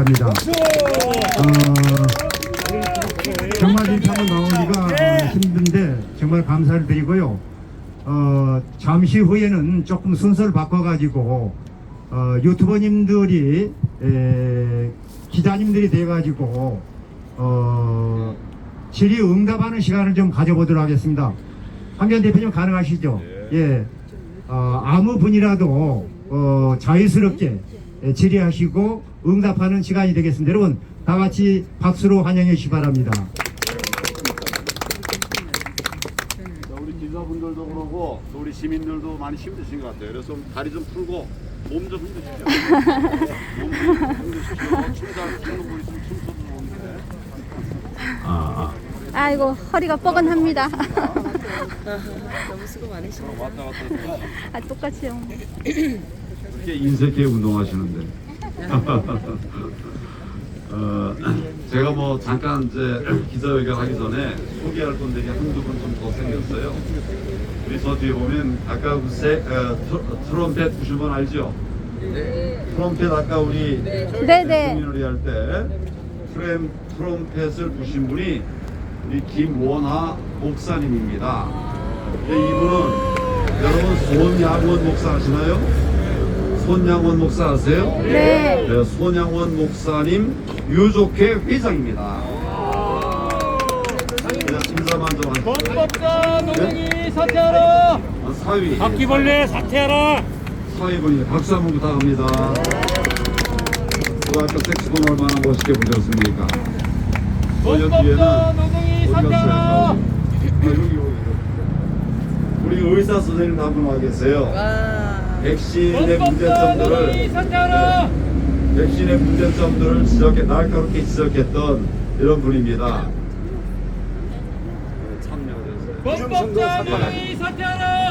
바랍니다. 어, 정말 인사로 나오기가 어, 힘든데 정말 감사를 드리고요. 어, 잠시 후에는 조금 순서를 바꿔가지고 어, 유튜버님들이 에, 기자님들이 돼가지고 어, 질의 응답하는 시간을 좀 가져보도록 하겠습니다. 황교안 대표님 가능하시죠? 예. 어, 아무 분이라도 어, 자유스럽게 예, 질의하시고 응답하는 시간이 되겠습니다. 여러분 다 같이 박수로 환영해 주시기 바랍니다. 자, 우리 기자분들도 그러고 또 우리 시민들도 많이 힘드신 것 같아요. 그래서 좀 다리 좀 풀고 몸 좀 흔드시죠. 몸좀 흔드시죠. 춤잘 추는 분 있으면 춤춰도 좋은데. 아, 아이고 허리가 뻐근합니다. 너무 수고 많으십니다. 아. 왔다 갔다 해서 아, 똑같이요. 이렇게 인색해 운동하시는데. 어, 제가 뭐 잠깐 이제 기자회견 하기 전에 소개할 건데 한두 분 좀 더 생겼어요. 우리 저 뒤에 보면 아까 그 세, 어, 트- 트럼펫 부신 분 알죠? 트럼펫 아까 우리 네네. 국민놀이 할 때 트램 트럼펫을 부신 분이 우리 김원하 목사님입니다. 근데 이분은 여러분 손양원 목사 아시나요? 손양원 목사 아세요? 네. 네, 손양원 목사님 유족회 회장입니다. 그냥 인사만 좀 하시죠. 범법자 노동이 사퇴하라! 아, 사위. 바퀴벌레 사퇴하라! 사위분이 박수 한번 부탁합니다. 고등학교 섹스본 얼마나 멋있게 부셨습니까? 저 뒤에는 범법자 노동이? 사퇴하라! 아, 여기 여기 여기. 우리 의사 선생님도 한분 와 계세요. 와. 백신의 문제점들을 사퇴하라! 백신의 문제점들을 지적해 날카롭게 지적했던 이런 분입니다.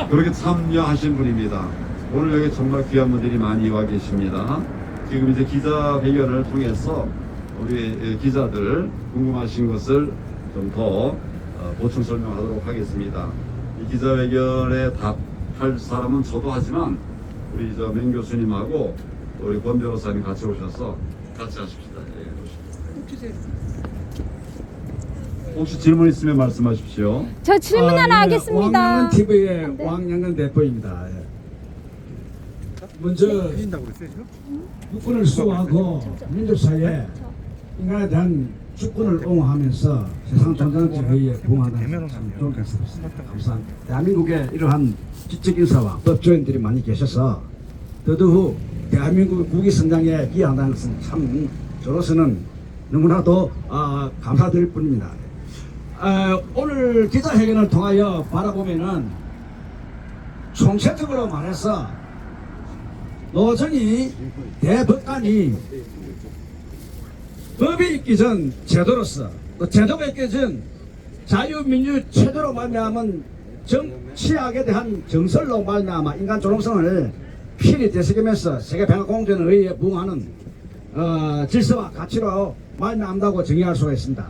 그렇게 참여하신 분입니다. 오늘 여기 정말 귀한 분들이 많이 와 계십니다. 지금 이제 기자회견을 통해서 우리 기자들 궁금하신 것을 좀 더 보충 설명하도록 하겠습니다. 이 기자회견에 답할 사람은 저도 하지만 우리 저맹 교수님하고 우리 권 변호사님 같이 오셔서 같이 하십시다. 예. 혹시 질문 있으면 말씀하십시오. 저 질문 하나 아, 예, 하겠습니다. 왕양은 TV의 네. 왕양은 대표입니다. 예. 먼저 육군을 수호하고 민족사회에 인간에 대한 주권을 옹호하면서 세상 전장적 회의에 참 좋은 것입니다. 감사합니다. 대한민국에 이러한 지적 인사와 법조인들이 많이 계셔서 더더욱 대한민국의 국위 선장에 기여한다는 것은 참 저로서는 너무나도 아, 감사드릴 뿐입니다. 아, 오늘 기자회견을 통하여 바라보면은 총체적으로 말해서 노정이 대법관이 법이 있기 전 제도로서 또 제도가 있기 전 자유민주 체제로 말미암은 정치학에 대한 정설로 말미암아 인간 존엄성을 필히 되새기면서 세계 평화공존에 의해 부응하는 어, 질서와 가치로 말미암다고 정의할 수가 있습니다.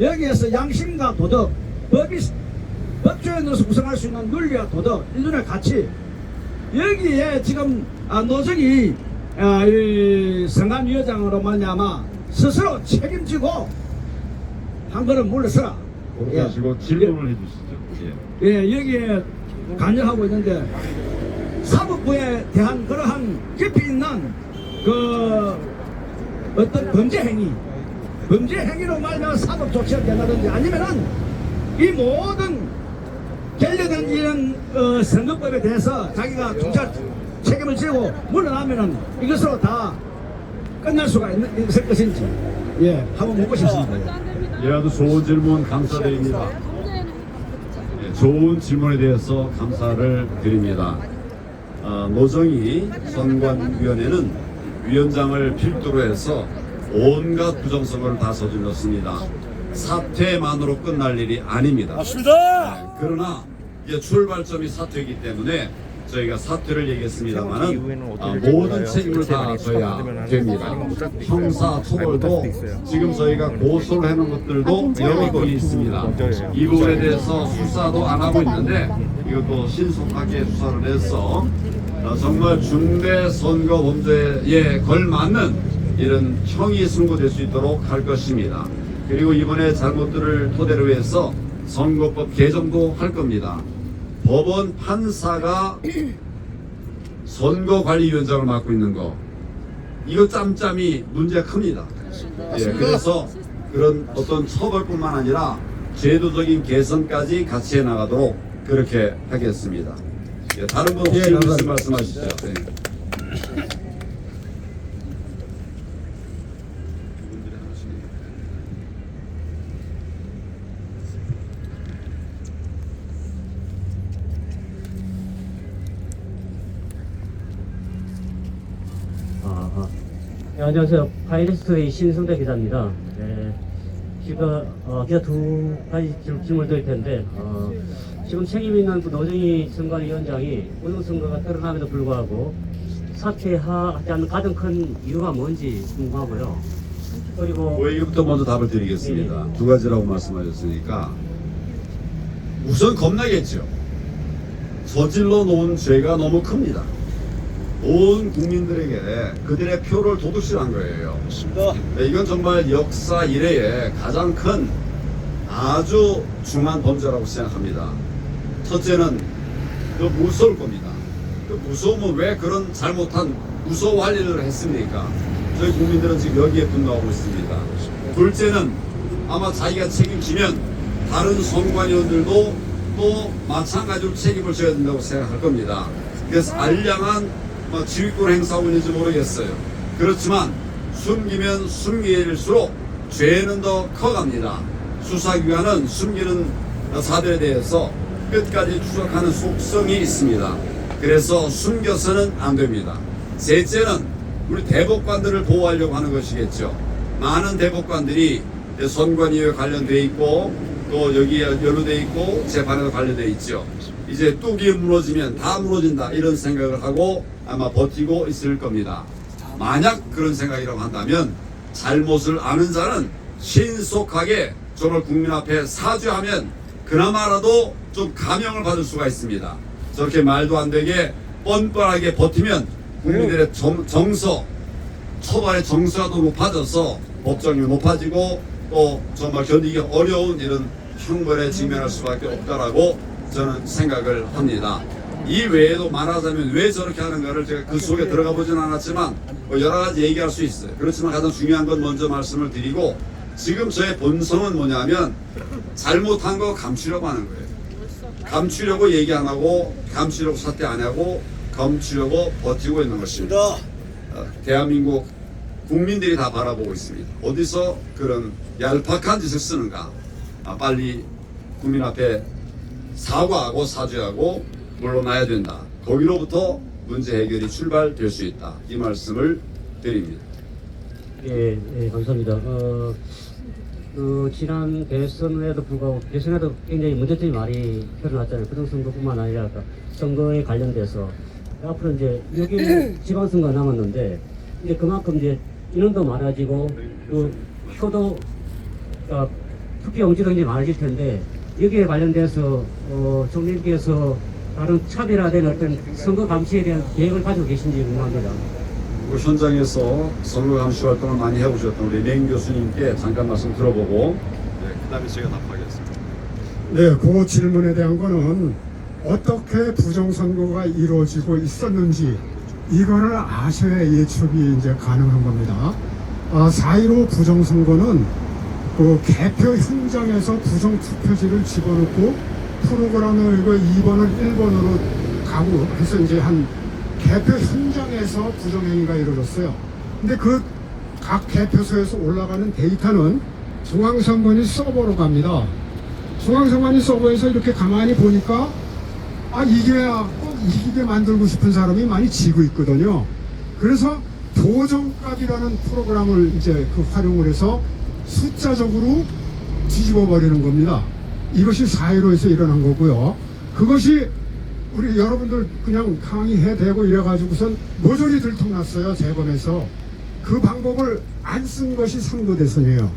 여기에서 양심과 도덕, 법이 법조에 넣어서 구성할 수 있는 윤리와 도덕, 인륜의 가치 여기에 지금 아, 노정이 아, 이 성감 위원장으로 말미암아 스스로 책임지고 한 걸음 물러서라. 그렇게 하시고 질문을 해주시죠. 예. 예, 여기에 관여하고 있는데 사법부에 대한 그러한 깊이 있는 그 어떤 범죄 행위, 범죄 행위로 말미암아 사법 조치를 된다든지 아니면은 이 모든 결례된 이런 어, 선거법에 대해서 자기가 중차 책임을 지고 물러나면은 이것으로 다 끝날 수가 있는, 있을 것인지 예 한번 묻고 싶습니다. 예. 예, 아주 좋은 질문 감사드립니다. 예, 좋은 질문에 대해서 감사를 드립니다. 아, 노정희 선관위원회는 위원장을 필두로 해서 온갖 부정선거를 다 저질렀습니다. 사퇴만으로 끝날 일이 아닙니다. 맞습니다! 그러나 이제 출발점이 사퇴이기 때문에 저희가 사퇴를 얘기했습니다만은 아, 모든 책임을 다 져야 됩니다. 형사 처벌도 지금 저희가 고소를 해놓은 것들도 여러 건이 있습니다. 이 부분에 대해서 수사도 안 하고 있는데 이것도 신속하게 수사를 해서 어, 정말 중대 선거 범죄에 걸맞는 이런 형이 선고될 수 있도록 할 것입니다. 그리고 이번에 잘못들을 토대로 해서 선거법 개정도 할 겁니다. 법원 판사가 선거관리위원장을 맡고 있는 거 이거 짬짬이 문제가 큽니다. 예, 그래서 그런 어떤 처벌뿐만 아니라 제도적인 개선까지 같이 해나가도록 그렇게 하겠습니다. 예, 다른 분 혹시 예, 무슨 감사합니다. 말씀하시죠? 네. 아, 아. 네, 안녕하세요. 파이리스트의 신승대 기자입니다. 네, 지금 어, 기자 두 가지 질- 질문을 드릴 텐데 어, 지금 책임 있는 그 노정희 선관위원장이 오늘 선거가 드러남에도 불구하고 사퇴하지 않는 가장 큰 이유가 뭔지 궁금하고요. 그리고 그 얘기부터 먼저 답을 드리겠습니다. 두 가지라고 말씀하셨으니까 우선 겁나겠죠. 저질러 놓은 죄가 너무 큽니다. 온 국민들에게 그들의 표를 도둑질한 거예요. 네, 이건 정말 역사 이래에 가장 큰 아주 중한 범죄라고 생각합니다. 첫째는 그 무서울 겁니다. 그 무서움은 왜 그런 잘못한 무서워할 일을 했습니까? 저희 국민들은 지금 여기에 분노하고 있습니다. 둘째는 아마 자기가 책임지면 다른 선관위원들도 또 마찬가지로 책임을 져야 된다고 생각할 겁니다. 그래서 알량한 뭐 지휘권 행사하고 있는지 모르겠어요. 그렇지만 숨기면 숨길수록 죄는 더 커갑니다. 수사기관은 숨기는 사들에 대해서 끝까지 추적하는 속성이 있습니다. 그래서 숨겨서는 안 됩니다. 셋째는 우리 대법관들을 보호하려고 하는 것이겠죠. 많은 대법관들이 선관위에 관련돼 있고 또 여기에 연루돼 있고 재판에도 관련돼 있죠. 이제 뚝이 무너지면 다 무너진다 이런 생각을 하고 아마 버티고 있을 겁니다. 만약 그런 생각이라고 한다면 잘못을 아는 자는 신속하게 저를 국민 앞에 사죄하면 그나마라도 좀 감형을 받을 수가 있습니다. 저렇게 말도 안 되게 뻔뻔하게 버티면 국민들의 정, 정서, 처벌의 정서가 더 높아져서 법정이 높아지고 또 정말 견디기 어려운 이런 형벌에 직면할 수밖에 없다라고 저는 생각을 합니다. 이 외에도 말하자면 왜 저렇게 하는가를 제가 그 속에 들어가 보진 않았지만 뭐 여러 가지 얘기할 수 있어요. 그렇지만 가장 중요한 건 먼저 말씀을 드리고 지금 저의 본성은 뭐냐면 잘못한 거 감추려고 하는 거예요. 감추려고 얘기 안 하고 감추려고 사퇴 안 하고 감추려고 버티고 있는 것입니다. 어, 대한민국 국민들이 다 바라보고 있습니다. 어디서 그런 얄팍한 짓을 쓰는가? 아, 빨리 국민 앞에 사과하고 사죄하고 물러나야 된다. 거기로부터 문제 해결이 출발될 수 있다. 이 말씀을 드립니다. 예, 예, 감사합니다. 어, 그 지난 대선에도 불구하고 대선에도 굉장히 문제점이 많이 드러났잖아요. 부정선거뿐만 아니라 아까 선거에 관련돼서 앞으로 이제 여기 지방선거 남았는데 이제 그만큼 이제 인원도 많아지고 그 표도 어, 투표 용지도 이제 많아질 텐데 여기에 관련돼서 어, 정리께서 다른 차별화된 어떤 선거 감시에 대한 계획을 가지고 계신지 궁금합니다. 그 현장에서 선거 감시 활동을 많이 해보셨던 우리 맹 교수님께 잠깐 말씀 들어보고 네, 그다음에 제가 답하겠습니다. 네, 그 질문에 대한 거는 어떻게 부정선거가 이루어지고 있었는지 이거를 아셔야 예측이 이제 가능한 겁니다. 아, 4.15 부정선거는 그 개표 현장에서 부정 투표지를 집어넣고 프로그램을 그 2번을 1번으로 가고 해서 이제 한 개표 현장에서 부정행위가 이루어졌어요. 근데 그 각 개표소에서 올라가는 데이터는 중앙선관위 서버로 갑니다. 중앙선관위 서버에서 이렇게 가만히 보니까 아 이겨야 꼭 이기게 만들고 싶은 사람이 많이 지고 있거든요. 그래서 도정값이라는 프로그램을 이제 그 활용을 해서 숫자적으로 뒤집어 버리는 겁니다. 이것이 4.15에서 일어난 거고요. 그것이 우리 여러분들 그냥 항의해 대고 이래가지고선 모조리 들통났어요. 재검에서. 그 방법을 안 쓴 것이 선거 대선이에요.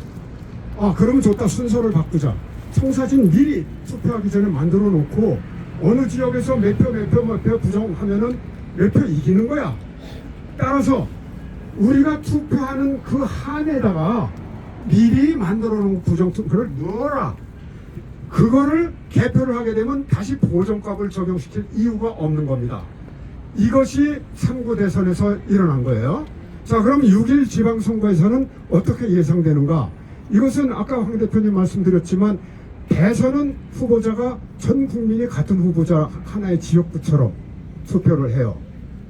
아, 그러면 좋다. 순서를 바꾸자. 청사진 미리 투표하기 전에 만들어 놓고 어느 지역에서 몇 표, 몇 표, 몇 표 부정하면은 몇 표 이기는 거야. 따라서 우리가 투표하는 그 한에다가 미리 만들어 놓은 부정투표를 넣어라. 그거를 개표를 하게 되면 다시 보정값을 적용시킬 이유가 없는 겁니다. 이것이 3구 대선에서 일어난 거예요. 자, 그럼 6일 지방선거에서는 어떻게 예상되는가? 이것은 아까 황 대표님 말씀드렸지만 대선은 후보자가 전 국민이 같은 후보자 하나의 지역구처럼 투표를 해요.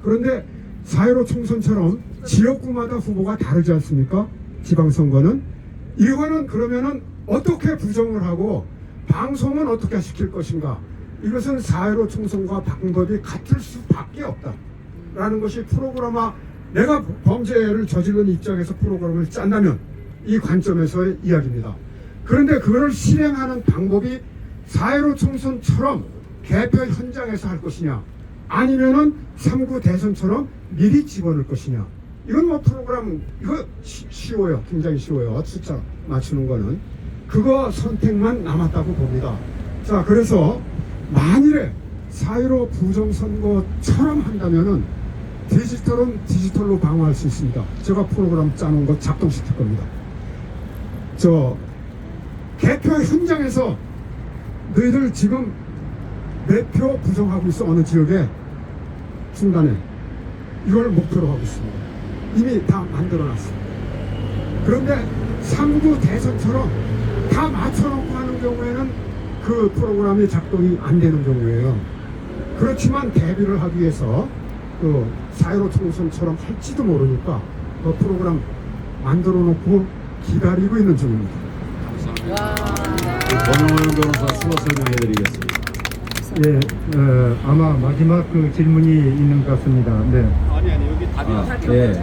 그런데 4.15 총선처럼 지역구마다 후보가 다르지 않습니까? 지방선거는. 이거는 그러면은 어떻게 부정을 하고 방송은 어떻게 시킬 것인가? 이것은 4.15 총선과 방법이 같을 수밖에 없다. 라는 것이 프로그라마 내가 범죄를 저지른 입장에서 프로그램을 짠다면 이 관점에서의 이야기입니다. 그런데 그거를 실행하는 방법이 4.15 총선처럼 개표 현장에서 할 것이냐 아니면은 3구 대선처럼 미리 집어넣을 것이냐 이건 뭐 프로그램 이거 쉬, 쉬워요. 굉장히 쉬워요. 숫자 맞추는 거는. 그거 선택만 남았다고 봅니다. 자 그래서 만일에 4.15 부정선거처럼 한다면은 디지털은 디지털로 방어할 수 있습니다. 제가 프로그램 짜놓은 거 작동시킬 겁니다. 저 개표 현장에서 너희들 지금 몇 표 부정하고 있어. 어느 지역에? 중간에. 이걸 목표로 하고 있습니다. 이미 다 만들어놨습니다. 그런데 3구 대선처럼 다 맞춰놓고 하는 경우에는 그 프로그램이 작동이 안 되는 경우예요. 그렇지만 대비를 하기 위해서 그4.15 총선처럼 할지도 모르니까 그 프로그램 만들어 놓고 기다리고 있는 중입니다. 권영호 변호사 수고 설명해 드리겠습니다. 예, 어, 아마 마지막 그 질문이 있는 것 같습니다. 네. 아, 예.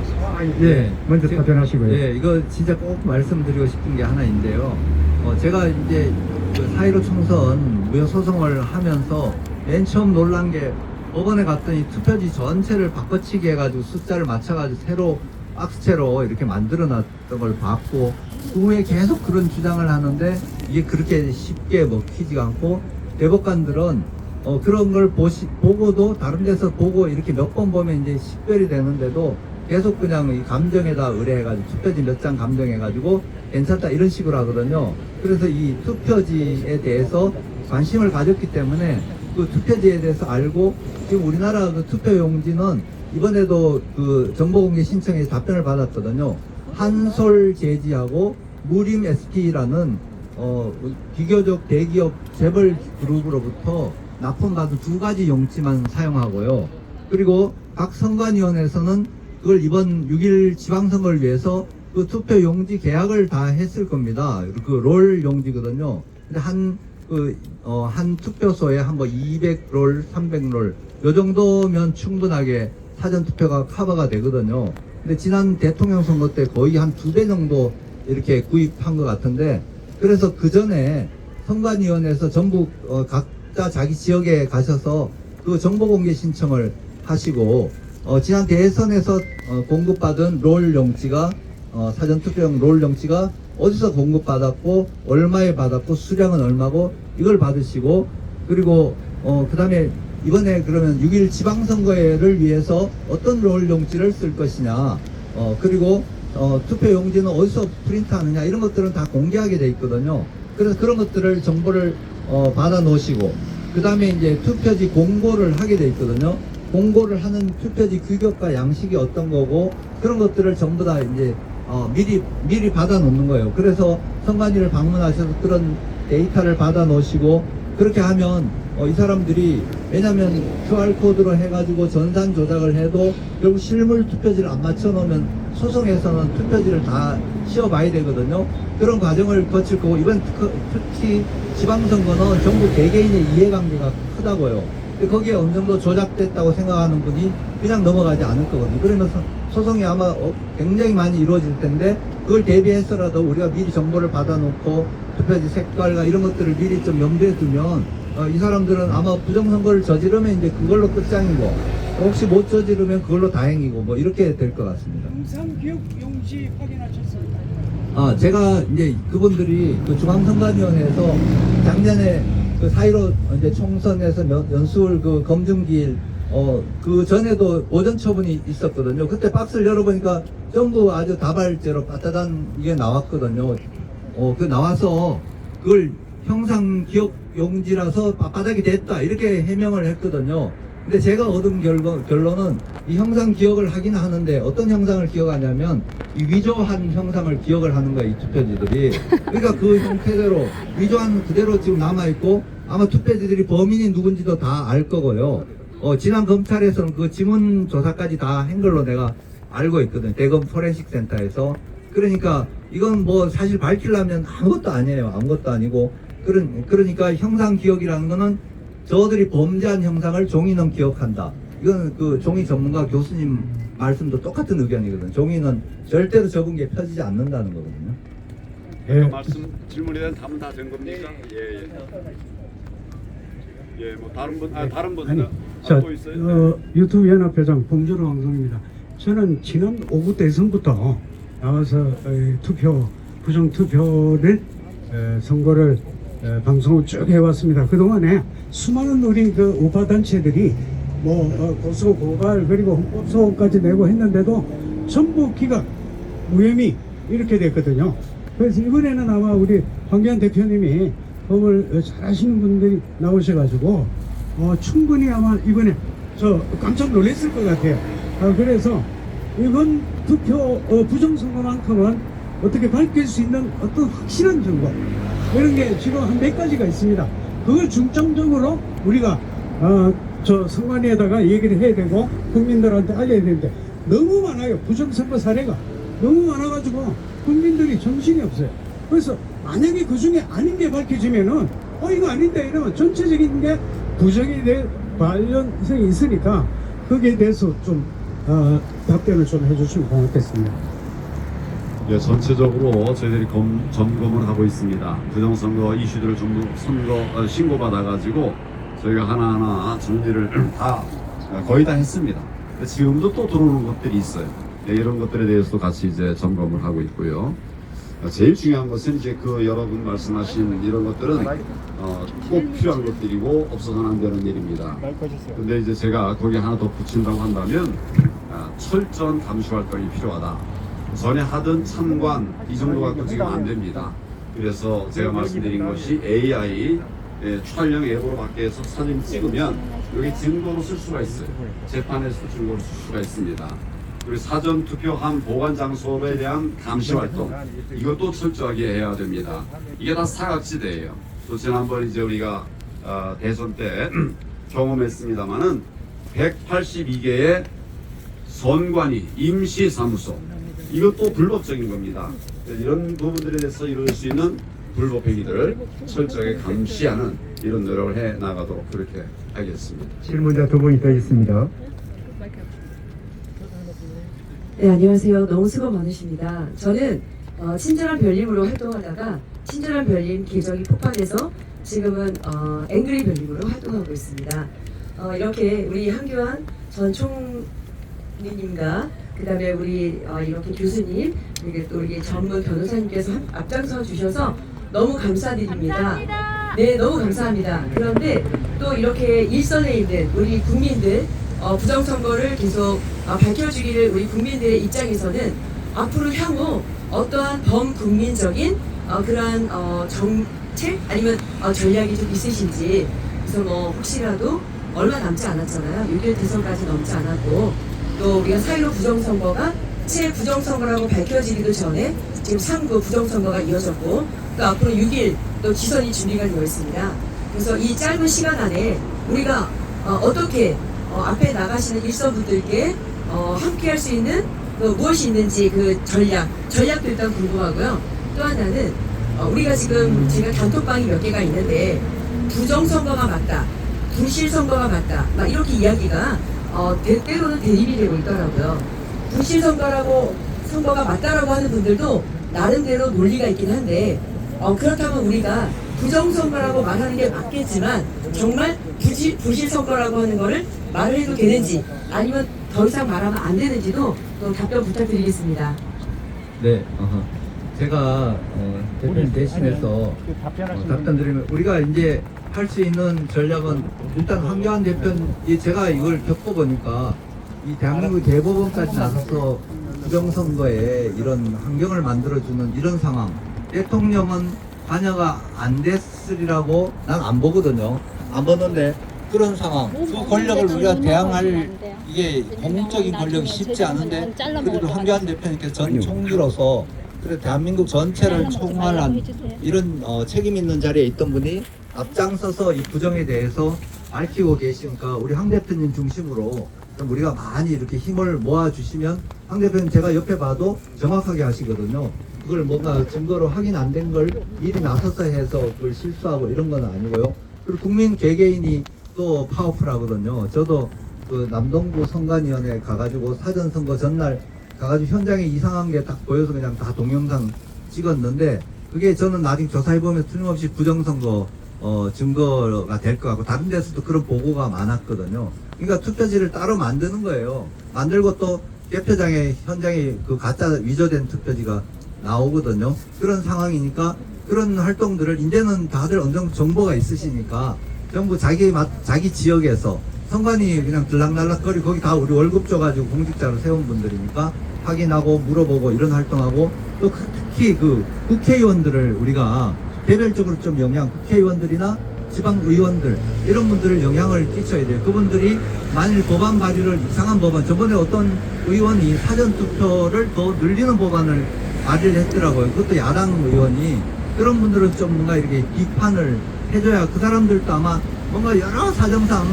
예, 먼저 제- 답변하시고요. 예, 이거 진짜 꼭 말씀드리고 싶은 게 하나 있는데요. 어, 제가 이제 그4.15 총선 무효 소송을 하면서 맨 처음 놀란 게 법원에 갔더니 투표지 전체를 바꿔치기 해가지고 숫자를 맞춰가지고 새로 박스채로 이렇게 만들어 놨던 걸 봤고 그 후에 계속 그런 주장을 하는데 이게 그렇게 쉽게 먹히지가 않고 대법관들은 어, 그런 걸 보시, 보고도 다른 데서 보고 이렇게 몇 번 보면 이제 식별이 되는데도 계속 그냥 이 감정에다 의뢰해가지고 투표지 몇 장 감정해가지고 괜찮다 이런 식으로 하거든요. 그래서 이 투표지에 대해서 관심을 가졌기 때문에 그 투표지에 대해서 알고 지금 우리나라 그 투표용지는 이번에도 그 정보공개 신청에서 답변을 받았거든요. 한솔 제지하고 무림 ST라는 어, 비교적 대기업 재벌 그룹으로부터 납품받은 두 가지 용지만 사용하고요. 그리고 각 선관위원회에서는 그걸 이번 6일 지방선거를 위해서 그 투표 용지 계약을 다 했을 겁니다. 그 롤 용지거든요. 근데 한, 그, 어, 한 투표소에 한 뭐 200롤, 300롤, 요 정도면 충분하게 사전투표가 커버가 되거든요. 근데 지난 대통령 선거 때 거의 한 두 배 정도 이렇게 구입한 것 같은데, 그래서 그 전에 선관위원회에서 전부 어, 각 자 자기 지역에 가셔서 그 정보 공개 신청을 하시고 어, 지난 대선에서 어, 공급받은 롤 용지가 어, 사전 투표용 롤 용지가 어디서 공급받았고 얼마에 받았고 수량은 얼마고 이걸 받으시고 그리고 어, 그다음에 이번에 그러면 6일 지방선거를 위해서 어떤 롤 용지를 쓸 것이냐 어, 그리고 어, 투표 용지는 어디서 프린트하느냐 이런 것들은 다 공개하게 돼 있거든요. 그래서 그런 것들을 정보를 어, 받아 놓으시고 그 다음에 이제 투표지 공고를 하게 돼 있거든요. 공고를 하는 투표지 규격과 양식이 어떤 거고 그런 것들을 전부 다 이제 어, 미리 미리 받아 놓는 거예요. 그래서 선관위를 방문하셔서 그런 데이터를 받아 놓으시고 그렇게 하면 어, 이 사람들이 왜냐하면 QR 코드로 해가지고 전산 조작을 해도 결국 실물 투표지를 안 맞춰 놓으면 소송에서는 투표지를 다 씌워봐야 되거든요. 그런 과정을 거칠 거고 이번 특- 특히 지방선거는 전부 개개인의 이해관계가 크다고요. 거기에 어느 정도 조작됐다고 생각하는 분이 그냥 넘어가지 않을 거거든요. 그러면서 소송이 아마 어, 굉장히 많이 이루어질 텐데 그걸 대비해서라도 우리가 미리 정보를 받아놓고 투표지 색깔과 이런 것들을 미리 좀 염두에 두면 어, 이 사람들은 아마 부정선거를 저지르면 이제 그걸로 끝장이고 혹시 못 저지르면 그걸로 다행이고 뭐 이렇게 될 것 같습니다. 영상교육 용지 확인하셨습니까? 아, 제가 이제 그분들이 그 중앙선관위원회에서 작년에 그 사이로 이제 총선에서 연- 연수를 그 검증기일 어, 그 전에도 오전 처분이 있었거든요. 그때 박스를 열어보니까 전부 아주 다발제로 따뜻한 이게 나왔거든요. 어, 그 나와서 그걸 형상 기억 용지라서 바닥이 됐다. 이렇게 해명을 했거든요. 근데 제가 얻은 결론, 결론은 이 형상 기억을 하긴 하는데 어떤 형상을 기억하냐면 이 위조한 형상을 기억을 하는 거예요. 이 투표지들이. 그러니까 그 형태대로 위조한 그대로 지금 남아있고 아마 투표지들이 범인이 누군지도 다 알 거고요. 어, 지난 검찰에서는 그 지문 조사까지 다 한 걸로 내가 알고 있거든요. 대검 포렌식 센터에서. 그러니까 이건 뭐 사실 밝히려면 아무것도 아니에요. 아무것도 아니고. 그런, 그러니까 형상 기억이라는 거는 저들이 범죄한 형상을 종이는 기억한다. 이건 그 종이 전문가 교수님 말씀도 똑같은 의견이거든요. 종이는 절대로 적은 게 펴지지 않는다는 거거든요. 예, 말씀 질문에 대한 답은 다 된 겁니까? 예, 예. 예, 뭐 다른 분, 아, 다른 분 아니, 자, 있어요? 어, 유튜브 연합회장 봉준호 방송입니다. 저는 지난 5구 대선부터 나와서 어, 투표, 부정 투표를 어, 선거를 어, 방송을 쭉 해왔습니다. 그동안에 수많은 우리 그 우파 단체들이 뭐 어, 고소 고발 그리고 헌법 소원까지 내고 했는데도 전부 기각 무혐의 이렇게 됐거든요. 그래서 이번에는 아마 우리 황교안 대표님이 법을 어, 잘하시는 분들이 나오셔가지고 어, 충분히 아마 이번에 저 깜짝 놀랐을 것 같아요. 아, 그래서 이번 투표 어, 부정선거만큼은 어떻게 밝힐 수 있는 어떤 확실한 증거 이런 게 지금 한 몇 가지가 있습니다. 그걸 중점적으로 우리가 어, 저 선관위에다가 얘기를 해야 되고 국민들한테 알려야 되는데 너무 많아요. 부정선거 사례가 너무 많아가지고 국민들이 정신이 없어요. 그래서 만약에 그 중에 아닌 게 밝혀지면은 어 이거 아닌데 이러면 전체적인 게 부정이 될 관련성이 있으니까 거기에 대해서 좀 어, 답변을 좀 해주시면 고맙겠습니다. 예, 전체적으로 저희들이 검, 점검을 하고 있습니다. 부정선거 이슈들을 전부 선거 어, 신고받아가지고 저희가 하나하나 정리를 다 어, 거의 다 했습니다. 지금도 또 들어오는 것들이 있어요. 네, 이런 것들에 대해서도 같이 이제 점검을 하고 있고요. 어, 제일 중요한 것은 이제 그 여러분 말씀하신 이런 것들은 어, 꼭 필요한 것들이고 없어서는 안 되는 일입니다. 근데 이제 제가 거기 하나 더 붙인다고 한다면 아, 철저한 감시 활동이 필요하다. 전에 하던 참관 이 정도 갖고 지금 안 됩니다. 그래서 제가 말씀드린 것이 AI 예, 촬영 앱으로 밖에서 사진 찍으면 여기 증거로 쓸 수가 있어요. 재판에서 증거로 쓸 수가 있습니다. 그리고 사전 투표함 보관 장소에 대한 감시 활동 이것도 철저하게 해야 됩니다. 이게 다 사각지대예요. 또 지난번 이제 우리가 아, 대선 때 경험했습니다만은 182개의 선관위 임시 사무소 이것도 불법적인 겁니다. 이런 부분들에 대해서 이룰 수 있는 불법 행위들을 철저하게 감시하는 이런 노력을 해 나가도록 그렇게 하겠습니다. 질문자 두 분이 더 있습니다. 네, 안녕하세요. 너무 수고 많으십니다. 저는 어, 친절한 별님으로 활동하다가 친절한 별님 계정이 폭발해서 지금은 어, 앵그리 별님으로 활동하고 있습니다. 어, 이렇게 우리 한교안 전 총리님과 그다음에 우리 어, 이렇게 교수님 그리고 또 우리 전문 변호사님께서 함- 앞장서 주셔서 너무 감사드립니다. 네, 너무 감사합니다. 그런데 또 이렇게 일선에 있는 우리 국민들 어, 부정선거를 계속 어, 밝혀주기를 우리 국민들의 입장에서는 앞으로 향후 어떠한 범국민적인 어, 그러한 어, 정책 아니면 어, 전략이 좀 있으신지 그래서 뭐 혹시라도 얼마 남지 않았잖아요. 6일 대선까지 넘지 않았고 또 우리가 4.15 부정선거가 채 부정선거라고 밝혀지기도 전에 지금 3구 부정선거가 이어졌고 또 앞으로 6일 또 지선이 준비가 되어 있습니다. 그래서 이 짧은 시간 안에 우리가 어, 떻게 앞에 나가시는 일선분들께 어, 함께 할 수 있는 그 무엇이 있는지 그 전략, 전략도 일단 궁금하고요. 또 하나는 어, 우리가 지금 제가 단톡방이 몇 개가 있는데 부정선거가 맞다, 불실선거가 맞다, 막 이렇게 이야기가 어, 때- 때로는 대립이 되고 있더라고요. 불실선거라고 선거가 맞다라고 하는 분들도 나름대로 논리가 있긴 한데 어, 그렇다면 우리가 부정선거라고 말하는 게 맞겠지만 정말 부실, 부실선거라고 하는 거를 말을 해도 되는지 아니면 더 이상 말하면 안 되는지도 또 답변 부탁드리겠습니다. 네, 어허. 제가 어, 대표님 대신해서 어, 답변 드리면 우리가 이제 할 수 있는 전략은 일단 황교안 대표는 이 제가 이걸 겪어보니까 이 대한민국 대법원까지 나서서 부정선거에 이런 환경을 만들어주는 이런 상황 대통령은 관여가 안 됐으리라고 난 안 보거든요. 안 보는데 그런 상황 그 권력을 우리가 대항할 이게 공적인 권력이 쉽지 않은데 그래도 황교안 대표님께서 전 총리로서 그래 대한민국 전체를 총괄한 이런 어, 책임 있는 자리에 있던 분이 앞장서서 이 부정에 대해서 밝히고 계시니까 우리 황 대표님 중심으로 좀 우리가 많이 이렇게 힘을 모아 주시면 황 대표님 제가 옆에 봐도 정확하게 하시거든요. 그걸 뭔가 증거로 확인 안 된 걸 일이 나서서 해서 그걸 실수하고 이런 건 아니고요. 그리고 국민 개개인이 또 파워풀하거든요. 저도 그 남동구 선관위원회 가가지고 사전 선거 전날 가가지고 현장에 이상한 게 딱 보여서 그냥 다 동영상 찍었는데 그게 저는 나중에 조사해보면 틀림없이 부정선거 어, 증거가 될 것 같고 다른 데서도 그런 보고가 많았거든요. 그러니까 투표지를 따로 만드는 거예요. 만들고 또 개표장에 현장에 그 가짜 위조된 투표지가 나오거든요. 그런 상황이니까 그런 활동들을 이제는 다들 어느 정도 정보가 있으시니까 정부 자기 맛 자기 지역에서 선관위 그냥 들락날락거리 거기 다 우리 월급 줘가지고 공직자로 세운 분들이니까 확인하고 물어보고 이런 활동하고 또 특히 그 국회의원들을 우리가 개별적으로 좀 영향 국회의원들이나 지방 의원들 이런 분들을 영향을 끼쳐야 돼요. 그분들이 만일 법안 발의를 이상한 법안 저번에 어떤 의원이 사전 투표를 더 늘리는 법안을 발의를 했더라고요. 그것도 야당 의원이 그런 분들은 좀 뭔가 이렇게 비판을 해줘야 그 사람들도 아마 뭔가 여러 사정상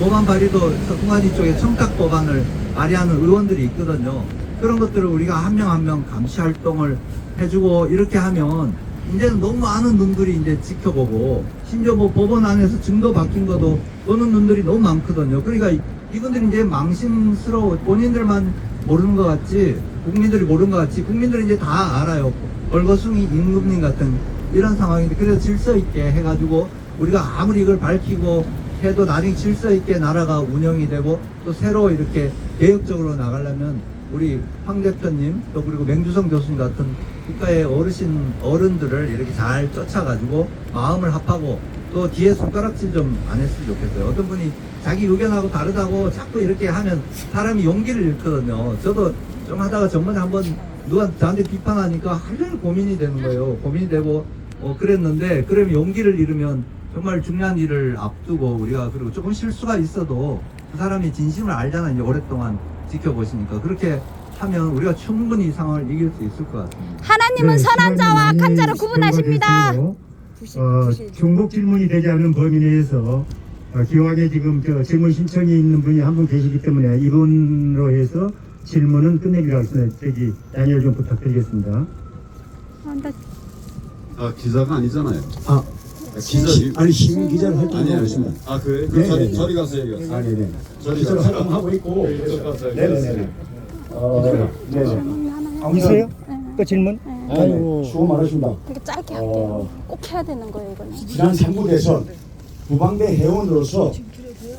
법안 발의도 선관위 쪽에 청탁 법안을 발의하는 의원들이 있거든요. 그런 것들을 우리가 한 명 한 명 감시 활동을 해주고 이렇게 하면 이제는 너무 많은 눈들이 이제 지켜보고 심지어 뭐 법원 안에서 증거 바뀐 것도 보는 눈들이 너무 많거든요. 그러니까 이- 이분들이 이제 망신스러워 본인들만 모르는 것 같지 국민들이 모르는 것 같지 국민들이 이제 다 알아요. 벌거숭이 임금님 같은 이런 상황인데 그래서 질서 있게 해가지고 우리가 아무리 이걸 밝히고 해도 나중에 질서 있게 나라가 운영이 되고 또 새로 이렇게 개혁적으로 나가려면 우리 황 대표님 또 그리고 맹주성 교수님 같은 국가의 어르신 어른들을 이렇게 잘 쫓아가지고 마음을 합하고 또 뒤에 손가락질 좀 안 했으면 좋겠어요. 어떤 분이 자기 의견하고 다르다고 자꾸 이렇게 하면 사람이 용기를 잃거든요. 저도 좀 하다가 전번에 한번 누가 저한테 비판하니까 종일 고민이 되는 거예요. 고민이 되고 어, 그랬는데 그러면 용기를 잃으면 정말 중요한 일을 앞두고 우리가 그리고 조금 실수가 있어도 그 사람이 진심을 알잖아요. 오랫동안 지켜보시니까 그렇게 하면 우리가 충분히 이 상황을 이길 수 있을 것 같습니다. 하나님은 네, 선한 자와 시간이 자를 많이 구분하십니다. 됐으므로, 어, 중복 질문이 되지 않는 범위 내에서 어, 기왕에 지금 저 질문 신청이 있는 분이 한 분 계시기 때문에 이분으로 해서 질문은 끝내기로 하겠습니다. 저기 양해를 좀 부탁드리겠습니다. 아, 나아 기자가 아니잖아요. 아, 기자 아니 신문 기자를 활동하고 아니 있습니다. 아 그래? 네, 그 저리 네, 저리 가서 얘기하세요. 아, 네네. 저리 기자를 가서 활동하고 있고. 저리 가서 네네네. 얘기하세요. 어, 네네. 있어요? 또 질문? 아이고. 수고 많으십니다. 되게 짧게 어. 할게요. 꼭 해야 되는 거예요, 이거는. 지난 3구 대선 부방대 회원으로서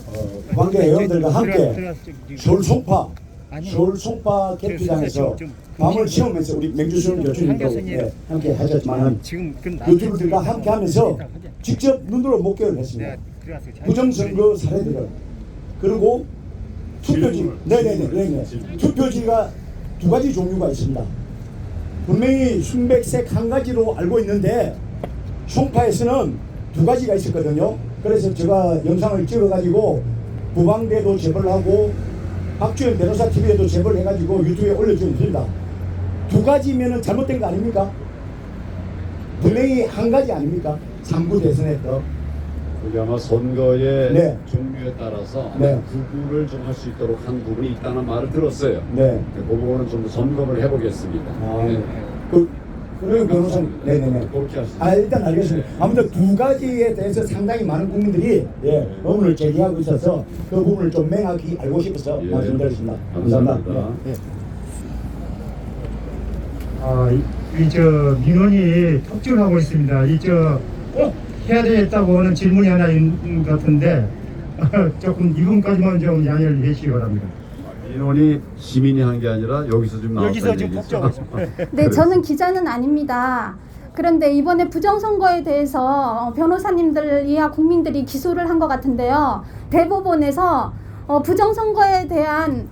어, 부방대 회원들과 함께 서울 송파 서울 송파 개표장에서 밤을 채우면서 우리 맹주순 교수님도 예, 함께 하셨지만 지금 그럼 유튜브들과 함께 하면서 직접 눈으로 목격을 했습니다. 부정선거 사례들을 그리고 투표지 네네네 네네 투표지가 두 가지 종류가 있습니다. 분명히 순백색 한 가지로 알고 있는데 송파에서는 두 가지가 있었거든요. 그래서 제가 영상을 찍어가지고 부방대도 제보를 하고 박주현 변호사 TV에도 제보를 해가지고 유튜브에 올려주습니다. 두 가지면은 잘못된 거 아닙니까? 분명히 한 가지 아닙니까? 3구 대선에서 그게 아마 선거의 네. 종류에 따라서 네. 구분을 좀 할 수 있도록 한 부분이 있다는 말을 들었어요. 네. 그 부분은 좀더 점검을 해보겠습니다. 아, 네. 그, 그래요 변호사님. 네네네. 그렇게 하시죠. 아, 일단 알겠습니다. 아무튼 두 가지에 대해서 상당히 많은 국민들이 예, 의문을 제기하고 있어서 그 부분을 좀 명확히 알고 싶어서 예. 말씀드렸습니다. 감사합니다. 감사합니다. 예, 예. 아, 이저 민원이 톡줄하고 있습니다. 이 저 꼭 해야 되겠다고 하는 질문이 하나 있는 것 같은데 조금 이분까지만 좀 양해를 해주시기 바랍니다. 민원이 시민이 한 게 아니라 여기서 지금 나왔다는 여기서 지금 얘기죠. 복잡하고 있습니다. 네, 저는 기자는 아닙니다. 그런데 이번에 부정선거에 대해서 어, 변호사님들 이하 국민들이 기소를 한 것 같은데요. 대법원에서 어, 부정선거에 대한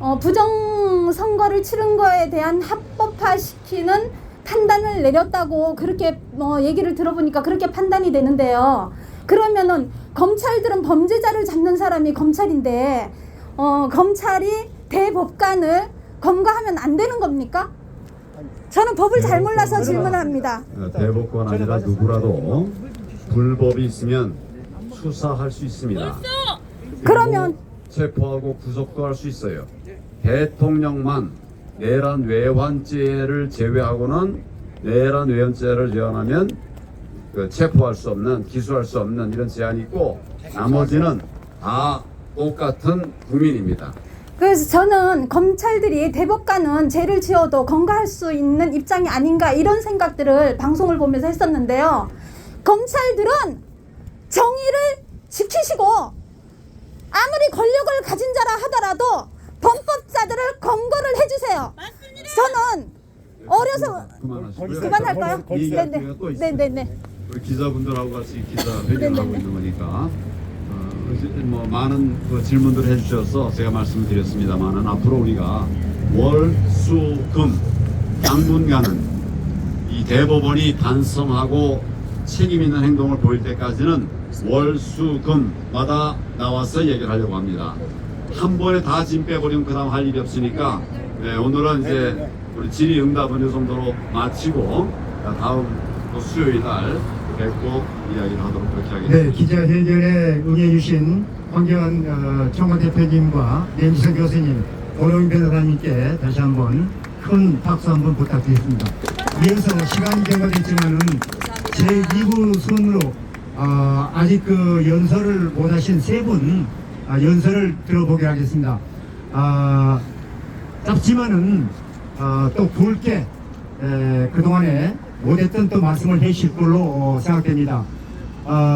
어, 부정선거를 치른 거에 대한 합법화시키는 판단을 내렸다고 그렇게 어, 얘기를 들어보니까 그렇게 판단이 되는데요. 그러면은 검찰들은 범죄자를 잡는 사람이 검찰인데 어, 검찰이 대법관을 검거하면 안 되는 겁니까? 저는 법을 잘 몰라서 질문을 합니다. 어, 대법관 아니라 누구라도 불법이 있으면 수사할 수 있습니다. 그러면 체포하고 구속도 할 수 있어요. 대통령만 내란 외환죄를 제외하고는 내란 외환죄를 제한하면 그 체포할 수 없는 기소할 수 없는 이런 제한이 있고 나머지는 다 똑같은 국민입니다. 그래서 저는 검찰들이 대법관은 죄를 지어도 건강할 수 있는 입장이 아닌가 이런 생각들을 방송을 보면서 했었는데요. 검찰들은 정의를 지키시고 아무리 권력을 가진 자라 하더라도 범법자들을 검거를 해주세요. 저는 어려서 그만하시고요. 그만할까요? 이 네네 기회가 또 있어요. 네네네. 우리 기자분들하고 같이 기자 회견을 하고 있는 거니까 어, 이제 뭐 많은 그 질문들 해주셔서 제가 말씀을 드렸습니다만은 앞으로 우리가 월, 수, 금 당분간은 이 대법원이 반성하고 책임 있는 행동을 보일 때까지는 월, 수, 금마다 나와서 얘기를 하려고 합니다. 한 번에 다 짐 빼버리면 그 다음 할 일이 없으니까 네, 오늘은 이제 우리 질의 응답은 이 정도로 마치고 다음 또 수요일 날 뵙고 이야기를 하도록 그렇게 하겠습니다. 네, 기자회견에 응해주신 황교안 어, 청와 대표님과 내미선 교수님, 오롱 변호사님께 다시 한번 큰 박수 한번 부탁드리겠습니다. 이어서 시간이 경과됐지만은 제2부 순으로 어, 아직 그 연설을 못하신 세분 아, 연설을 들어보게 하겠습니다. 아, 짧지만은 어, 또 굵게 에, 그동안에 못했던 또 말씀을 해주실 걸로 어, 생각됩니다. uh